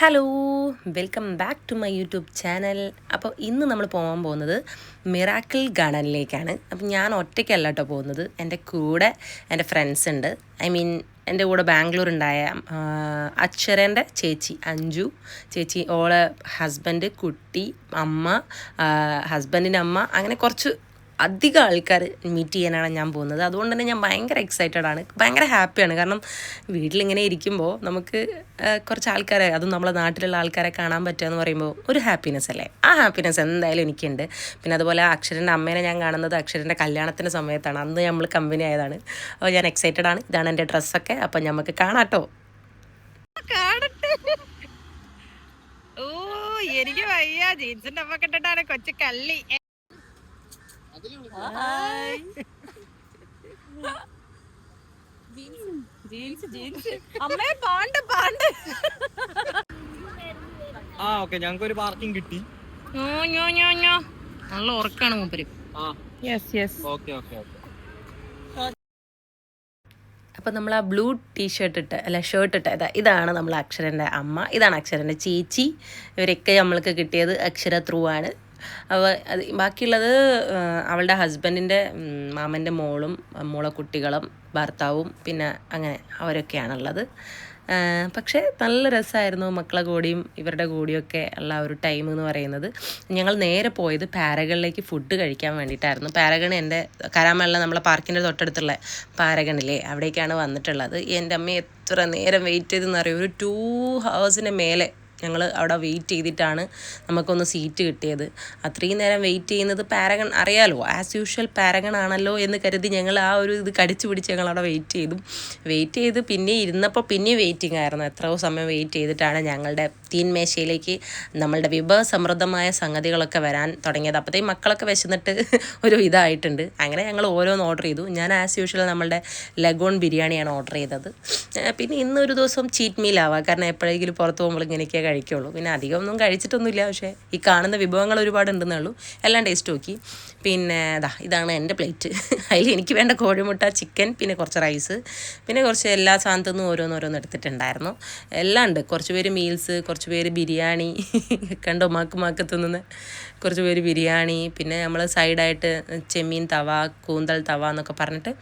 Hello welcome back to my YouTube channel അപ്പോൾ ഇന്ന് നമ്മൾ പോകാൻ പോകുന്നത് മിറാക്കിൾ ഗാർഡനിലേക്കാണ് അപ്പം ഞാൻ ഒറ്റയ്ക്കല്ല കേട്ടോ പോകുന്നത്. എന്റെ കൂടെ എന്റെ ഫ്രണ്ട്സ് ഉണ്ട്. ഐ മീൻ എന്റെ കൂടെ ബാംഗ്ലൂർ ഉണ്ടായ അക്ഷരന്റെ ചേച്ചി അഞ്ജു. ചേച്ചി ഓളെ ഹസ്ബൻഡ് കുട്ടി അമ്മ ഹസ്ബൻഡിന്റെ അമ്മ അങ്ങനെ കുറച്ച് അധികം ആൾക്കാർ മീറ്റ് ചെയ്യാനാണ് ഞാൻ പോകുന്നത്. അതുകൊണ്ട് തന്നെ ഞാൻ ഭയങ്കര എക്സൈറ്റഡ് ആണ്. ഭയങ്കര ഹാപ്പിയാണ് കാരണം വീട്ടിലിങ്ങനെ ഇരിക്കുമ്പോൾ നമുക്ക് കുറച്ച് ആൾക്കാരെ അതും നമ്മളെ നാട്ടിലുള്ള ആൾക്കാരെ കാണാൻ പറ്റുക എന്ന് പറയുമ്പോൾ ഒരു ഹാപ്പിനെസ് അല്ലേ? ആ ഹാപ്പിനെസ് എന്തായാലും എനിക്കുണ്ട്. പിന്നെ അതുപോലെ അക്ഷരന്റെ അമ്മേനെ ഞാൻ കാണുന്നത് അക്ഷരന്റെ കല്യാണത്തിന്റെ സമയത്താണ്. അന്ന് നമ്മൾ കമ്പനി ആയതാണ്. അപ്പോൾ ഞാൻ എക്സൈറ്റഡ് ആണ്. ഇതാണ് എന്റെ ഡ്രസ്സൊക്കെ അപ്പം നമുക്ക് കാണാട്ടോ. എനിക്ക് വയ്യ. ജീൻസിന്റെ അമ്മ കെട്ടിട്ടാണ് കൊച്ചു കള്ളി. ജീൻസ് ജീൻസ് അമ്മേ പാണ്ട് പാണ്ട്. ആ ഓക്കെ ഞങ്ങൾക്ക് ഒരു പാർക്കിംഗ് കിട്ടി. നല്ല ഉറക്കാണ് മൂപ്പര്. ആ. Yes yes okay okay okay. അപ്പം നമ്മൾ ആ ബ്ലൂ ടീഷർട്ട് ഇട്ട് അല്ല ഷർട്ട് ഇട്ട്. ഇതാ ഇതാണ് നമ്മൾ അക്ഷരന്റെ അമ്മ ഇതാണ് അക്ഷരന്റെ ചേച്ചി. ഇവരൊക്കെ നമ്മൾക്ക് കിട്ടിയത് അക്ഷര ത്രൂ ആണ്. അവ അത് ബാക്കിയുള്ളത് അവളുടെ ഹസ്ബൻഡിന്റെ മാമന്റെ മോളും മോളെ കുട്ടികളും ഭർത്താവും പിന്നെ അങ്ങനെ അവരൊക്കെയാണുള്ളത്. പക്ഷേ നല്ല രസമായിരുന്നു മക്കളെ കൂടിയും ഇവരുടെ കൂടിയൊക്കെ ഉള്ള ഒരു ടൈം എന്ന് പറയുന്നത്. ഞങ്ങൾ നേരെ പോയത് പാരഗണിലേക്ക് ഫുഡ് കഴിക്കാൻ വേണ്ടിയിട്ടായിരുന്നു. പാരഗൺ എന്റെ കരാമല്ല നമ്മളെ പാർക്കിന്റെ തൊട്ടടുത്തുള്ള പാരഗണിലേ അവിടേക്കാണ് വന്നിട്ടുള്ളത്. എന്റെ അമ്മ എത്ര നേരം വെയിറ്റ് ചെയ്തെന്ന് അറിയോ? ഒരു ടു ഹവേഴ്സിന് മേലെ ഞങ്ങൾ അവിടെ വെയിറ്റ് ചെയ്തിട്ടാണ് നമുക്കൊന്ന് സീറ്റ് കിട്ടിയത്. അത്രയും നേരം വെയിറ്റ് ചെയ്യുന്നത് പാരഗൺ അറിയാലോ ആസ് യൂഷ്വൽ പാരഗൺ ആണല്ലോ എന്ന് കരുതി ഞങ്ങൾ ആ ഒരു ഇത് കടിച്ചു പിടിച്ച് ഞങ്ങൾ അവിടെ വെയിറ്റ് ചെയ്തു. വെയിറ്റ് ചെയ്ത് പിന്നെ ഇരുന്നപ്പോൾ പിന്നെ വെയിറ്റിംഗ് ആയിരുന്നു. എത്രയോ സമയം വെയിറ്റ് ചെയ്തിട്ടാണ് ഞങ്ങളുടെ തീൻമേശയിലേക്ക് നമ്മളുടെ വിഭവസമൃദ്ധമായ സംഗതികളൊക്കെ വരാൻ തുടങ്ങിയത്. അപ്പോഴത്തേക്ക് മക്കളൊക്കെ വിശന്നിട്ട് ഒരു ഇതായിട്ടുണ്ട്. അങ്ങനെ ഞങ്ങൾ ഓരോന്ന് ഓർഡർ ചെയ്തു. ഞാൻ ആസ് യൂഷ്വൽ നമ്മളുടെ ലഗോൺ ബിരിയാണിയാണ് ഓർഡർ ചെയ്തത്. പിന്നെ ഇന്നൊരു ദിവസം ചീറ്റ് മീലാവാം കാരണം എപ്പോഴെങ്കിലും പുറത്ത് പോകുമ്പോൾ ഇങ്ങനെയൊക്കെ കഴിക്കുള്ളൂ. പിന്നെ അധികം ഒന്നും കഴിച്ചിട്ടൊന്നുമില്ല. പക്ഷേ ഈ കാണുന്ന വിഭവങ്ങൾ ഒരുപാട് ഉണ്ടെന്നേ ഉള്ളൂ. എല്ലാം ടേസ്റ്റ് നോക്കി. പിന്നെ ദാ ഇതാണ് എന്റെ പ്ലേറ്റ് അതിൽ എനിക്ക് വേണ്ട കോഴിമുട്ട ചിക്കൻ പിന്നെ കുറച്ച് റൈസ് പിന്നെ കുറച്ച് എല്ലാ സാധനത്തുനിന്നും ഓരോന്നോരോന്ന് എടുത്തിട്ടുണ്ടായിരുന്നു. എല്ലാം ഉണ്ട്. കുറച്ച് പേര് മീൽസ് കുറച്ച് പേര് ബിരിയാണി. കണ്ടോ മാക്ക് മാക്ക് തിന്നുന്ന കുറച്ച് പേര് ബിരിയാണി. പിന്നെ നമ്മൾ സൈഡായിട്ട് ചെമ്മീൻ തവ കൂന്തൽ തവ എന്നൊക്കെ പറഞ്ഞിട്ട്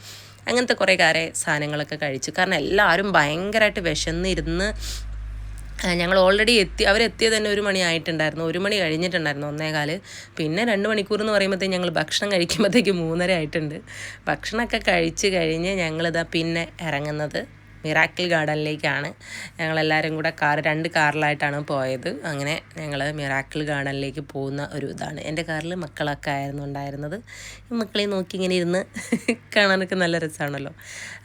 അങ്ങനത്തെ കുറേ കാരെ സാധനങ്ങളൊക്കെ കഴിച്ചു. കാരണം എല്ലാവരും ഭയങ്കരമായിട്ട് വിശന്നിരുന്ന് ഞങ്ങൾ ഓൾറെഡി എത്തി അവരെത്തിയത് തന്നെ ഒരു മണി ആയിട്ടുണ്ടായിരുന്നു. ഒരു മണി കഴിഞ്ഞിട്ടുണ്ടായിരുന്നു ഒന്നേകാൽ. പിന്നെ രണ്ട് മണിക്കൂർ എന്ന് പറയുമ്പോഴത്തേക്ക് ഞങ്ങൾ ഭക്ഷണം കഴിക്കുമ്പോഴത്തേക്ക് മൂന്നര ആയിട്ടുണ്ട്. ഭക്ഷണമൊക്കെ കഴിച്ച് കഴിഞ്ഞ് ഞങ്ങളിതാ പിന്നെ ഇറങ്ങുന്നത്. മിറാക്കിൾ ഗാർഡനിലേക്കാണ് ഞങ്ങളെല്ലാവരും കൂടെ കാർ രണ്ട് കാറിലായിട്ടാണ് പോയത്. അങ്ങനെ ഞങ്ങൾ മിറാക്കിൾ ഗാർഡനിലേക്ക് പോകുന്ന ഒരു ഇതാണ്. എന്റെ കാറിൽ മക്കളൊക്കെ ആയിരുന്നു ഉണ്ടായിരുന്നത്. മക്കളെ നോക്കി ഇങ്ങനെ ഇരുന്ന് കാണാനൊക്കെ നല്ല രസമാണല്ലോ.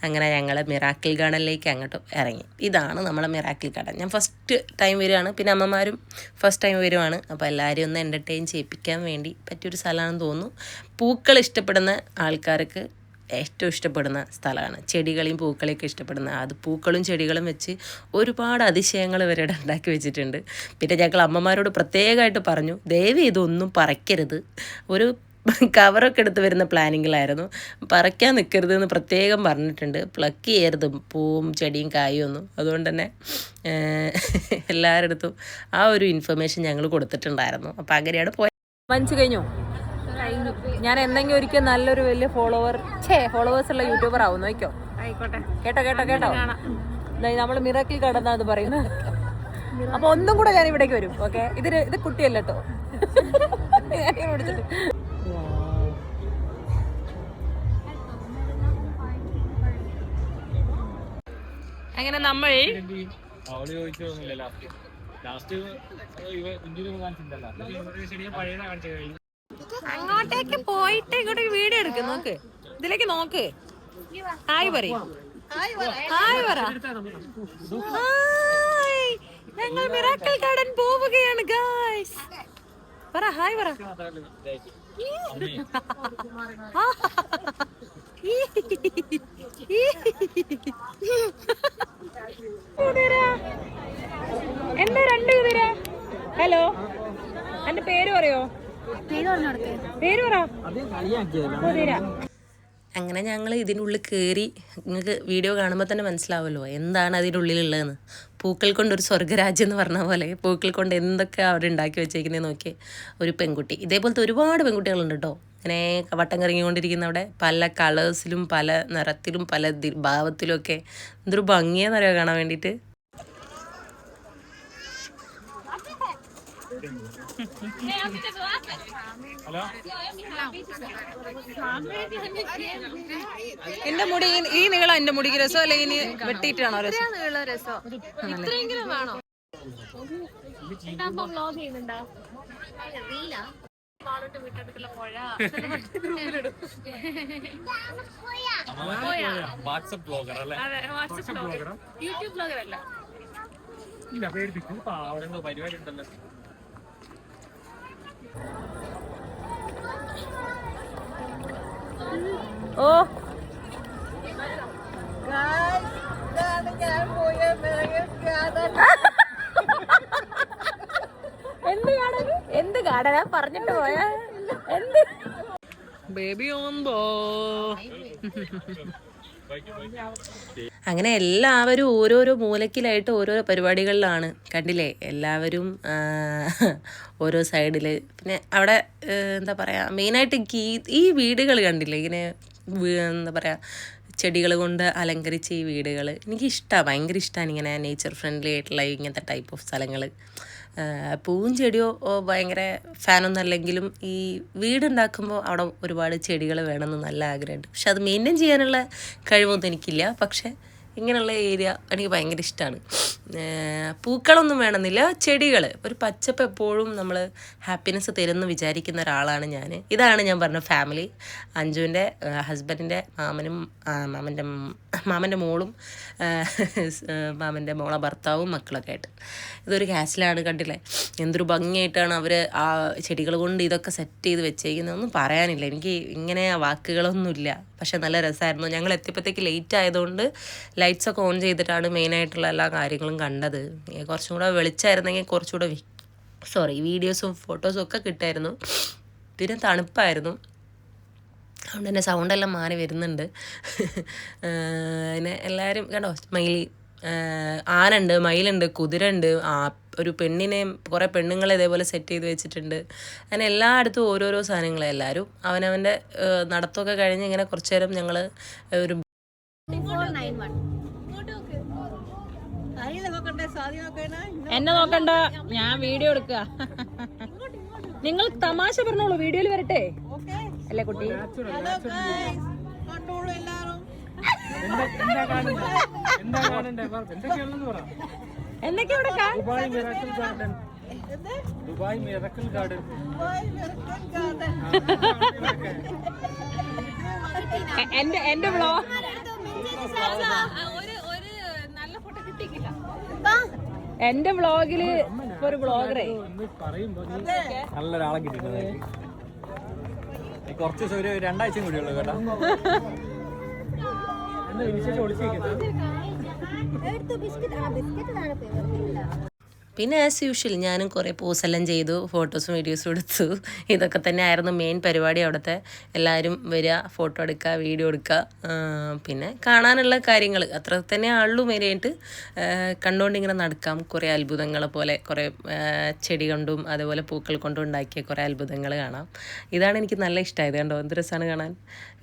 അങ്ങനെ ഞങ്ങൾ മിറാക്കിൾ ഗാർഡനിലേക്ക് അങ്ങോട്ട് ഇറങ്ങി. ഇതാണ് നമ്മളെ മിറാക്കിൾ ഗാർഡൻ. ഞാൻ ഫസ്റ്റ് ടൈം വരുവാണ്. പിന്നെ അമ്മമാരും ഫസ്റ്റ് ടൈം വരുവാണ്. അപ്പോൾ എല്ലാവരും ഒന്ന് എന്റർടൈൻ ചെയ്യിപ്പിക്കാൻ വേണ്ടി പറ്റിയൊരു സ്ഥലമാണെന്ന് തോന്നുന്നു. പൂക്കൾ ഇഷ്ടപ്പെടുന്ന ആൾക്കാർക്ക് ഏറ്റവും ഇഷ്ടപ്പെടുന്ന സ്ഥലമാണ്. ചെടികളെയും പൂക്കളെയൊക്കെ ഇഷ്ടപ്പെടുന്ന അത് പൂക്കളും ചെടികളും വെച്ച് ഒരുപാട് അതിശയങ്ങൾ ഇവരുടെ ഉണ്ടാക്കി വെച്ചിട്ടുണ്ട്. പിന്നെ ഞങ്ങൾ അമ്മമാരോട് പ്രത്യേകമായിട്ട് പറഞ്ഞു ദയവ് ഇതൊന്നും പറയ്ക്കരുത് ഒരു കവറൊക്കെ എടുത്ത് വരുന്ന പ്ലാനിങ്ങിലായിരുന്നു. പറിക്കാൻ നിൽക്കരുത് എന്ന് പ്രത്യേകം പറഞ്ഞിട്ടുണ്ട്. പ്ലക്ക് ചെയ്യരുത് പൂവും ചെടിയും കായും ഒന്നും. അതുകൊണ്ട് തന്നെ എല്ലാവരുടെ അടുത്തും ആ ഒരു ഇൻഫർമേഷൻ ഞങ്ങൾ കൊടുത്തിട്ടുണ്ടായിരുന്നു. അപ്പോൾ അങ്ങനെയാണ് പോയത്. മനസ്സ് കഴിഞ്ഞു? ഞാൻ എന്തെങ്കിലും ഒരിക്കൽ നല്ലൊരു വലിയ ഫോളോവർ ഛേ ഫോളോവേഴ്സ് ഉള്ള യൂട്യൂബർ ആവും നോക്കോ ആയിക്കോട്ടെ. കേട്ടോ കേട്ടോ കേട്ടോ. നമ്മൾ കടന്നാ അത് പറയുന്നത് അപ്പൊ ഒന്നും കൂടെ ഞാൻ ഇവിടേക്ക് വരും ഓക്കെ? ഇത് ഇത് കുട്ടിയല്ല കേട്ടോ അങ്ങനെ നമ്മൾ ലാസ്റ്റ്. ലാസ്റ്റ് കാണിച്ചിട്ടുണ്ടല്ലോ പഴയ കാണിച്ചു കഴിഞ്ഞു അങ്ങോട്ടേക്ക് പോയിട്ട് ഇങ്ങോട്ട് വീഡിയോ എടുക്കും നോക്ക്. ഇതിലേക്ക് നോക്ക്. ഹായ് പറയും. ഹായ് പറ. ഞങ്ങൾ മിറാക്കൽ ഗാർഡൻ പോവുകയാണ് ഗായ്സ്. പറ ഹായ് പറ. എന്താ രണ്ട് കുതിര? ഹലോ? എന്റെ പേര് പറയോ? അങ്ങനെ ഞങ്ങൾ ഇതിനുള്ളിൽ കയറി നിങ്ങൾക്ക് വീഡിയോ കാണുമ്പോൾ തന്നെ മനസ്സിലാവുമല്ലോ എന്താണ് അതിന്റെ ഉള്ളിലുള്ളതെന്ന് പൂക്കൾ കൊണ്ട് ഒരു സ്വർഗരാജ്യം എന്ന് പറഞ്ഞ പോലെ പൂക്കൾ കൊണ്ട് എന്തൊക്കെ അവിടെ ഉണ്ടാക്കി വെച്ചേക്കുന്നത് നോക്കി ഒരു പെൺകുട്ടി. ഇതേപോലത്തെ ഒരുപാട് പെൺകുട്ടികളുണ്ട് കേട്ടോ ഇങ്ങനെ വട്ടം കറങ്ങിക്കൊണ്ടിരിക്കുന്ന അവിടെ പല കളേഴ്സിലും പല നിറത്തിലും പല ഭാവത്തിലും ഒക്കെ എന്തൊരു ഭംഗിയാണെന്നറിയോ കാണാൻ വേണ്ടിയിട്ട്? എന്റെ മുടി ഈ- നീളം എന്റെ മുടിക്ക് രസം? അല്ലെ ഇനി വെട്ടിയിട്ടാണോ രസം? ഇത്രയെങ്കിലും വേണോ ഇതാകുമ്പോ വ്ലോഗ് ചെയ്യുന്നുണ്ടോ? പാടോട്ട് വീട്ടടുത്തുള്ള പുഴ വാട്സപ്പ് ബ്ലോഗർ അല്ലേ? അതെ വാട്സപ്പ് ബ്ലോഗർ യൂട്യൂബ് ബ്ലോഗർ അല്ല പരിപാടി ഉണ്ടല്ലോ. ഓ. എന്ത് ഗാർഡൻ എന്ത് ഗാർഡനാ പറഞ്ഞിട്ട് പോയാ? എന്ത്? ബേബി ഓമ്പോ അങ്ങനെ എല്ലാവരും ഓരോരോ മൂലക്കിലായിട്ട് ഓരോരോ പരിപാടികളിലാണ്. കണ്ടില്ലേ? എല്ലാവരും ഓരോ സൈഡിൽ പിന്നെ അവിടെ എന്താ പറയുക മെയിനായിട്ട് ഈ ഈ വീടുകൾ കണ്ടില്ലേ? ഇങ്ങനെ എന്താ പറയുക ചെടികൾ കൊണ്ട് അലങ്കരിച്ച ഈ വീടുകൾ എനിക്കിഷ്ടമാണ് ഭയങ്കര ഇഷ്ടമാണ് ഇങ്ങനെ നേച്ചർ ഫ്രണ്ട്ലി ആയിട്ടുള്ള ഇങ്ങനത്തെ ടൈപ്പ് ഓഫ് സ്ഥലങ്ങൾ പൂവും ചെടിയോ ഭയങ്കര ഫാനൊന്നും അല്ലെങ്കിലും ഈ വീടുണ്ടാക്കുമ്പോൾ അവിടെ ഒരുപാട് ചെടികൾ വേണമെന്ന് നല്ല ആഗ്രഹമുണ്ട്. പക്ഷെ അത് മെയിന്റെയിൻ ചെയ്യാനുള്ള കഴിവൊന്നും എനിക്കില്ല. പക്ഷേ ഇങ്ങനെയുള്ള ഏരിയ എനിക്ക് ഭയങ്കര ഇഷ്ടമാണ് പൂക്കളൊന്നും വേണമെന്നില്ല ചെടികൾ ഒരു പച്ചപ്പ് എപ്പോഴും നമ്മൾ ഹാപ്പിനെസ് തരുമെന്ന് വിചാരിക്കുന്ന ഒരാളാണ് ഞാൻ ഇതാണ് ഞാൻ പറഞ്ഞ ഫാമിലി അഞ്ജുവിന്റെ ഹസ്ബൻഡിന്റെ മാമനും മാമന്റെ മാമന്റെ മോളും മാമന്റെ മോളെ ഭർത്താവും മക്കളൊക്കെ ആയിട്ട്. ഇതൊരു കാസിലാണ് കണ്ടില്ലേ? എന്തൊരു ഭംഗിയായിട്ടാണ് അവർ ആ ചെടികൾ കൊണ്ട് ഇതൊക്കെ സെറ്റ് ചെയ്ത് വെച്ചേക്കുന്നതൊന്നും പറയാനില്ല. എനിക്ക് ഇങ്ങനെ വാക്കുകളൊന്നുമില്ല. പക്ഷെ നല്ല രസമായിരുന്നു. ഞങ്ങൾ എത്തിയപ്പോഴത്തേക്ക് ലേറ്റ് ആയതുകൊണ്ട് ലൈറ്റ്സൊക്കെ ഓൺ ചെയ്തിട്ടാണ് മെയിനായിട്ടുള്ള എല്ലാ കാര്യങ്ങളും കണ്ടത്. കുറച്ചും കൂടെ വെളിച്ചായിരുന്നെങ്കിൽ കുറച്ചുകൂടെ സോറി വീഡിയോസും ഫോട്ടോസും ഒക്കെ കിട്ടായിരുന്നു. പിന്നെ തണുപ്പായിരുന്നു. അതുകൊണ്ട് തന്നെ സൗണ്ടെല്ലാം മാറി വരുന്നുണ്ട്. പിന്നെ എല്ലാവരും കണ്ടോ? മയിലി ആനുണ്ട് മയിലുണ്ട് കുതിരയുണ്ട് ആ ഒരു പെണ്ണിനെ കുറേ പെണ്ണുങ്ങളെ ഇതേപോലെ സെറ്റ് ചെയ്ത് വെച്ചിട്ടുണ്ട്. അങ്ങനെ എല്ലായിടത്തും ഓരോരോ സാധനങ്ങൾ എല്ലാവരും അവനവന്റെ നടത്തമൊക്കെ കഴിഞ്ഞ് ഇങ്ങനെ കുറച്ചു നേരം ഞങ്ങൾ ഒരു എന്നെ നോക്കണ്ട. ഞാൻ വീഡിയോ എടുക്കുക. നിങ്ങൾ തമാശ പറഞ്ഞോളൂ. വീഡിയോയിൽ വരട്ടെ. അല്ലേ കുട്ടി? എന്റെ എന്തൊക്കെ ഇവിടെ Dubai miracle garden. Dubai miracle garden. ഒരു നല്ല ഫോട്ടോ വ്ലോഗ് എന്റെ വ്ളോഗിൽ ഇപ്പൊ ഒരു വ്ളോഗറെ. നല്ലൊരാളെ കിട്ടിയിട്ടുണ്ട്. കുറച്ച് ദിവസം ഒരു രണ്ടാഴ്ചയും കൂടി ഉള്ളു കേട്ടോ. ഒളിച്ചിരിക്കുന്നത് പിന്നെ ആസ് യൂഷ്വൽ ഞാനും കുറേ പോസെല്ലാം ചെയ്തു ഫോട്ടോസും വീഡിയോസും എടുത്തു ഇതൊക്കെ തന്നെ ആയിരുന്നു മെയിൻ പരിപാടി അവിടുത്തെ. എല്ലാവരും വരിക ഫോട്ടോ എടുക്കുക വീഡിയോ എടുക്കുക പിന്നെ കാണാനുള്ള കാര്യങ്ങൾ. അത്ര തന്നെ ആളുള്ളൂ മെയിനായിട്ട് കണ്ടുകൊണ്ട് ഇങ്ങനെ നടക്കാം. കുറേ അത്ഭുതങ്ങളെ പോലെ കുറേ ചെടി കൊണ്ടും അതുപോലെ പൂക്കൾ കൊണ്ടും ഉണ്ടാക്കിയ കുറേ അത്ഭുതങ്ങൾ കാണാം. ഇതാണ് എനിക്ക് നല്ല ഇഷ്ടമായത് കണ്ടോ? എന്ത് രസമാണ് കാണാൻ.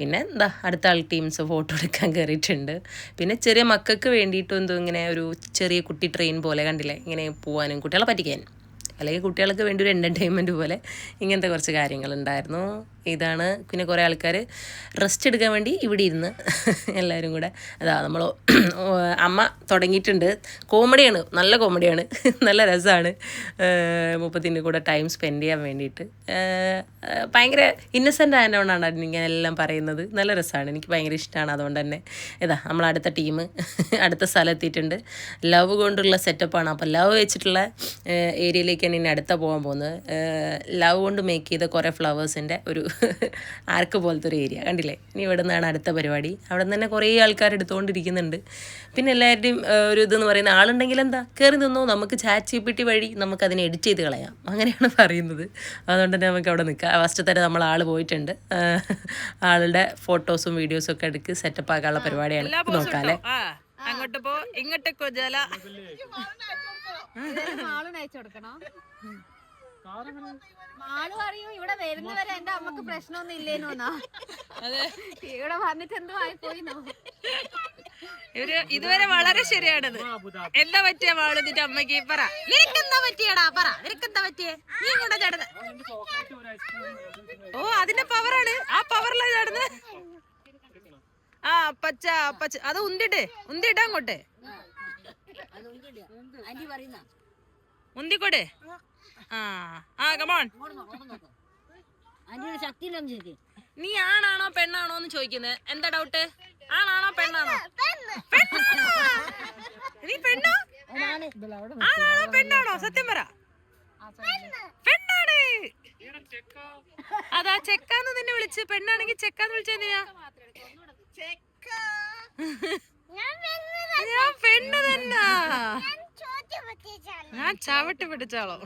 പിന്നെ എന്താ അടുത്ത ആൾ ടീംസ് ഫോട്ടോ എടുക്കാൻ കയറിയിട്ടുണ്ട് പിന്നെ ചെറിയ മക്കൾക്ക് വേണ്ടിയിട്ടും എന്തോ ഇങ്ങനെ ഒരു ചെറിയ കുട്ടി ട്രെയിൻ പോലെ കണ്ടില്ലേ? ഇങ്ങനെ പോകാനും കുട്ടികളെ പറ്റിക്കാൻ. അല്ലെങ്കിൽ കുട്ടികൾക്ക് വേണ്ടി ഒരു എന്റർടൈൻമെന്റ് പോലെ ഇങ്ങനത്തെ കുറച്ച് കാര്യങ്ങളുണ്ടായിരുന്നു. ഇതാണ്. പിന്നെ കുറേ ആൾക്കാർ റെസ്റ്റ് എടുക്കാൻ വേണ്ടി ഇവിടെ ഇരുന്ന് എല്ലാവരും കൂടെ. അതാ നമ്മൾ അമ്മ തുടങ്ങിയിട്ടുണ്ട്. കോമഡിയാണ്. നല്ല കോമഡിയാണ്. നല്ല രസമാണ് മുപ്പത്തിന്റെ കൂടെ ടൈം സ്പെൻഡ് ചെയ്യാൻ വേണ്ടിയിട്ട്. ഭയങ്കര ഇന്നസെന്റ് ആയതുകൊണ്ടാണ് ഇങ്ങനെ എല്ലാം പറയുന്നത്. നല്ല രസമാണ് എനിക്ക് ഭയങ്കര ഇഷ്ടമാണ് അതുകൊണ്ട് തന്നെ. ഇതാ നമ്മൾ അടുത്ത ടീം അടുത്ത സ്ഥലം എത്തിയിട്ടുണ്ട്. ലവ് കൊണ്ടുള്ള സെറ്റപ്പാണ് അപ്പോൾ ലവ് വെച്ചിട്ടുള്ള ഏരിയയിലേക്കാണ് ഇനി അടുത്ത പോകാൻ പോകുന്നത്. ലവ് കൊണ്ട് മേക്ക് ചെയ്ത കുറേ ഫ്ലവേഴ്സിന്റെ ഒരു ആർക്ക് പോലത്തെ ഒരു ഏരിയ. കണ്ടില്ലേ? ഇനി ഇവിടെ നിന്നാണ് അടുത്ത പരിപാടി. അവിടെ നിന്ന് തന്നെ കുറേ ആൾക്കാർ എടുത്തുകൊണ്ടിരിക്കുന്നുണ്ട് പിന്നെ എല്ലാവരുടെയും ഒരു ഇതെന്ന് പറയുന്ന ആളുണ്ടെങ്കിൽ എന്താ? കയറി നിന്നോ നമുക്ക് ചാറ്റ് ചീപ്പിട്ടി വഴി നമുക്ക് അതിനെ എഡിറ്റ് ചെയ്ത് കളയാം. അങ്ങനെയാണ് പറയുന്നത്. അതുകൊണ്ട് തന്നെ നമുക്ക് അവിടെ നിൽക്കാം. ഫസ്റ്റ് തന്നെ നമ്മൾ ആൾ പോയിട്ടുണ്ട്. ആളുടെ ഫോട്ടോസും വീഡിയോസും ഒക്കെ എടുക്ക് സെറ്റപ്പ് ആക്കാനുള്ള പരിപാടിയാണ്. നോക്കാല്ലേ? അങ്ങോട്ട് പോ. ഇങ്ങോട്ട് കൊജല മാളൂന് അയച്ചു കൊടുക്കണോ? മാളു അറിയൂ ഇവിടെ വരുന്നവരെ എന്റെ അമ്മയ്ക്ക് പ്രശ്നമൊന്നും ഇല്ലേനോന്നാ. ഇവിടെ വന്നിട്ട് എന്തോ ആയിപ്പോയിന്നോ? ഇവർ ഇതുവരെ വളരെ ശരിയാണത്. എന്താ പറ്റിയ മാളുന്നിട്ട് അമ്മയ്ക്ക് പറ. നിനക്ക് എന്താ പറ്റിയടാ? പറ. നിനക്ക് എന്താ പറ്റിയേ? നീ കൂടെ ചടന്ന്. ഓ അതിന്റെ പവറാണ്. ആ പവറിലാ ചടന്ന്. ആ പച്ച പച്ച അത് ഉന്തിട്ട്. ഉന്തിട്ടാ അങ്ങോട്ടെ. കമോൺ നീ ആണാണോ പെണ്ണാണോ എന്ന് ചോദിക്കുന്നത്? എന്താ ഡൗട്ട് ആണാണോ പെണ്ണാണോ? നീ പെണ്ണോ? ആണാണോ പെണ്ണാണോ? സത്യം പറ. പെണ്ണാണ്. അതാ ചെക്കാന്ന് നിന്നെ വിളിച്ച്. പെണ്ണാണെങ്കിൽ ചെക്കാന്ന് വിളിച്ചെന്തിനാ ഞാൻ പെണ്ണ് തന്നാ. ഞാൻ ചവിട്ടി പിടിച്ചാളോ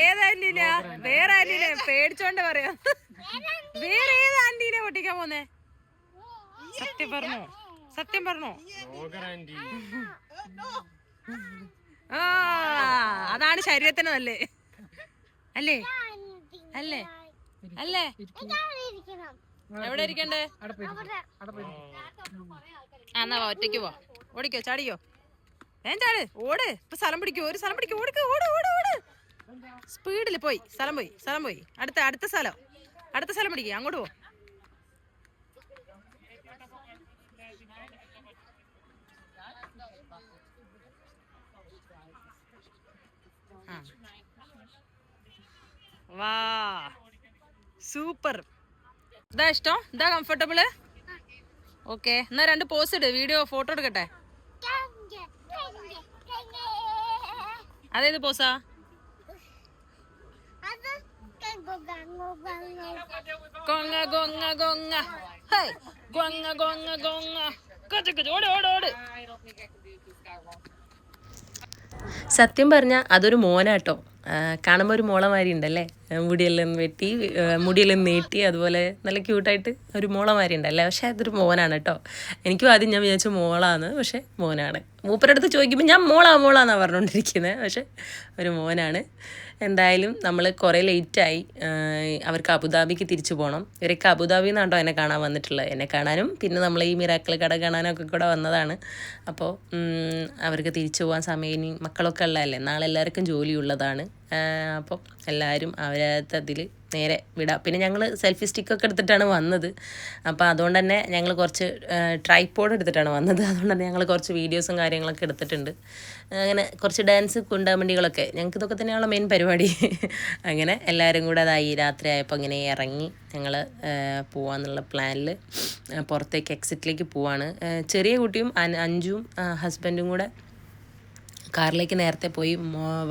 ഏതാന്റീന? വേറെ ആന്റീനെ പേടിച്ചോണ്ട് പറയാ. വേറെ ഏത് ആന്റീനെ പൊട്ടിക്കാൻ പോന്നേ? സത്യം പറഞ്ഞോ? സത്യം പറഞ്ഞോ? ആ അതാണ് ശരീരത്തിന് നല്ലേ. അല്ലേ? അല്ലേ? അല്ലേ? എവിടെ ഇരിക്കണ്ടേ? ആ എന്നാ ഒറ്റയ്ക്ക് പോ ഓടിക്കോ ചാടിക്കോ. ഞാൻ ചാട് ഓട്. ഇപ്പൊ സ്ഥലം പിടിക്കോ ഒരു സ്ഥലം പിടിക്കോ ഓടിക്കോ ഓട് ഓട് ഓട്. സ്പീഡിൽ പോയി സ്ഥലം പോയി സ്ഥലം പോയി. അടുത്ത അടുത്ത സ്ഥലം. അടുത്ത സ്ഥലം പിടിക്കുക അങ്ങോട്ട് പോ. വാ. സൂപ്പർ. ഇതാ ഇഷ്ടം? ഇതാ കംഫർട്ടബിൾ ഓക്കെ എന്നാ രണ്ട് പോസ് ഇട് വീഡിയോ ഫോട്ടോ എടുക്കട്ടെ? അതേത് പോസാ കൊങ്ങ കൊങ്ങ കൊങ്ങ. ഹൈ കൊങ്ങ കൊങ്ങ കൊങ്ങ. കൊച്ച കൊച്ച ഓട് ഓട് ഓട്. സത്യം പറഞ്ഞാൽ അതൊരു മോനാട്ടോ കാണുമ്പോൾ ഒരു മോളമാരി ഉണ്ടല്ലേ? മുടിയെല്ലാം വെട്ടി മുടിയെല്ലാം നീട്ടി അതുപോലെ നല്ല ക്യൂട്ടായിട്ട് ഒരു മോളമാരി ഉണ്ടല്ലേ? പക്ഷെ അതൊരു മോനാണ് കേട്ടോ. എനിക്കും ആദ്യം ഞാൻ വിചാരിച്ചു മോളാണ് പക്ഷെ മോനാണ്. മൂപ്പരടുത്ത് ചോദിക്കുമ്പോൾ ഞാൻ മോളാ മോളാന്നാണ് പറഞ്ഞുകൊണ്ടിരിക്കുന്നത് പക്ഷെ ഒരു മോനാണ്. എന്തായാലും നമ്മൾ കുറേ ലേറ്റായി അവർക്ക് അബുദാബിക്ക് തിരിച്ചു പോകണം ഇവരൊക്കെ അബുദാബി നിന്നാണ്ടോ എന്നെ കാണാൻ വന്നിട്ടുള്ളത്. എന്നെ കാണാനും പിന്നെ നമ്മൾ ഈ മിറാക്കിൾ കട കാണാനും ഒക്കെ കൂടെ വന്നതാണ്. അപ്പോൾ അവർക്ക് തിരിച്ചു പോകാൻ സമയം ഇനി മക്കളൊക്കെ ഉള്ളതല്ലേ? നാളെ എല്ലാവർക്കും ജോലിയുള്ളതാണ്. അപ്പോൾ എല്ലാവരും അവരത്തെ നേരെ വിടാം. പിന്നെ ഞങ്ങൾ സെൽഫി സ്റ്റിക്കൊക്കെ എടുത്തിട്ടാണ് വന്നത്. അപ്പോൾ അതുകൊണ്ട് തന്നെ ഞങ്ങൾ കുറച്ച് ട്രൈപ്പോഡ് എടുത്തിട്ടാണ് വന്നത്. അതുകൊണ്ട് തന്നെ ഞങ്ങൾ കുറച്ച് വീഡിയോസും കാര്യങ്ങളൊക്കെ എടുത്തിട്ടുണ്ട്. അങ്ങനെ കുറച്ച് ഡാൻസ് കുണ്ടാമണ്ടികളൊക്കെ. ഞങ്ങൾക്ക് ഇതൊക്കെ തന്നെയാണ് മെയിൻ പരിപാടി. അങ്ങനെ എല്ലാവരും കൂടെ അതായി രാത്രി ആയപ്പോൾ ഇങ്ങനെ ഇറങ്ങി ഞങ്ങൾ പോവാന്നുള്ള പ്ലാനിൽ പുറത്തേക്ക് എക്സിറ്റിലേക്ക് പോവാണ്. ചെറിയ കുട്ടിയും അഞ്ചും ഹസ്ബൻഡും കൂടെ കാറിലേക്ക് നേരത്തെ പോയി.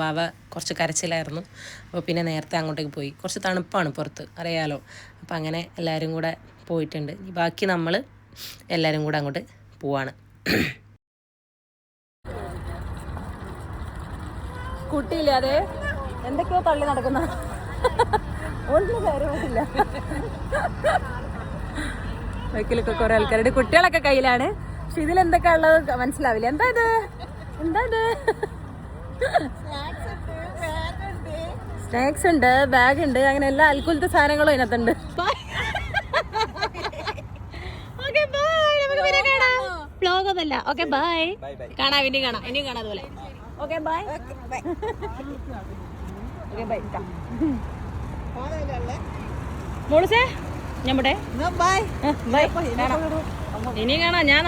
വാവ കുറച്ച് കരച്ചിലായിരുന്നു. അപ്പോൾ പിന്നെ നേരത്തെ അങ്ങോട്ടേക്ക് പോയി. കുറച്ച് തണുപ്പാണ് പുറത്ത്. അറിയാലോ. അപ്പോൾ അങ്ങനെ എല്ലാവരും കൂടെ പോയിട്ടുണ്ട്. ബാക്കി നമ്മൾ എല്ലാവരും കൂടെ അങ്ങോട്ട് പോവാണ്. കുട്ടിയില്ല അതെ? എന്തൊക്കെയോ തള്ളി നടക്കുന്ന. ഒന്നും കാര്യമില്ല ബൈക്കിലൊക്കെ കുറെ ആൾക്കാരുടെ കുട്ടികളൊക്കെ കയ്യിലാണ്. പക്ഷെ ഇതിൽ ഉള്ളത്? മനസ്സിലാവില്ല. എന്താ ഇത്? എന്താ ഇത് സ്നാക്സ് ഉണ്ട്. ബാഗ് ഉണ്ട് അങ്ങനെ എല്ലാ അൽക്കുലത്തെ സാധനങ്ങളും ഇതിനകത്തുണ്ട് ഓക്കെ ബൈ നമുക്ക് പിന്നെ കാണാം. വ്ലോഗ് ഒന്നല്ല. ഓക്കെ ബൈ കാണാം ഇനിയും കാണാം. ഇനിയും കാണാം അതുപോലെ. ഓക്കെ ബൈ ഓക്കെ ബൈ മോളിസേ ഞമ്മടെ ബൈ ബൈ ഇനിയും കാണാം. ഞാൻ